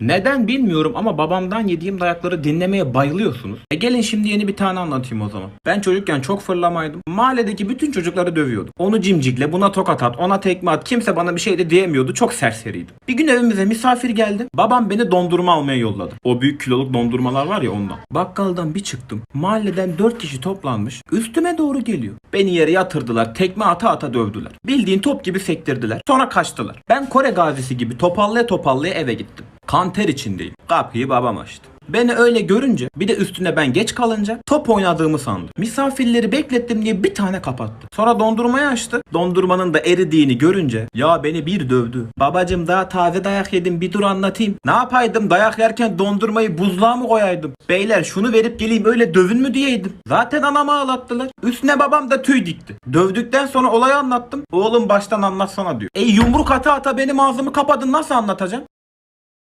Neden bilmiyorum ama babamdan yediğim dayakları dinlemeye bayılıyorsunuz. E gelin şimdi yeni bir tane anlatayım o zaman. Ben çocukken çok fırlamaydım. Mahalledeki bütün çocukları dövüyordum. Onu cimcikle, buna tokat at, ona tekme at. Kimse bana bir şey de diyemiyordu. Çok serseriydim. Bir gün evimize misafir geldi. Babam beni dondurma almaya yolladı. O büyük kiloluk dondurmalar var ya ondan. Bakkaldan bir çıktım. Mahalleden 4 kişi toplanmış. Üstüme doğru geliyor. Beni yere yatırdılar. Tekme ata ata dövdüler. Bildiğin top gibi sektirdiler. Sonra kaçtılar. Ben Kore gazisi gibi topallaya topallaya eve gittim. Kan ter içindeyim. Kapıyı babam açtı. Beni öyle görünce bir de üstüne ben geç kalınca top oynadığımı sandı. Misafirleri beklettim diye bir tane kapattı. Sonra dondurmayı açtı. Dondurmanın da eridiğini görünce ya beni bir dövdü. Babacım daha taze dayak yedim bir dur anlatayım. Ne yapaydım dayak yerken dondurmayı buzluğa mı koyaydım? Beyler şunu verip geleyim öyle dövün mü diyeydim. Zaten anamı ağlattılar. Üstüne babam da tüy dikti. Dövdükten sonra olayı anlattım. Oğlum baştan anlatsana diyor. E yumruk ata ata benim ağzımı kapadın nasıl anlatacağım?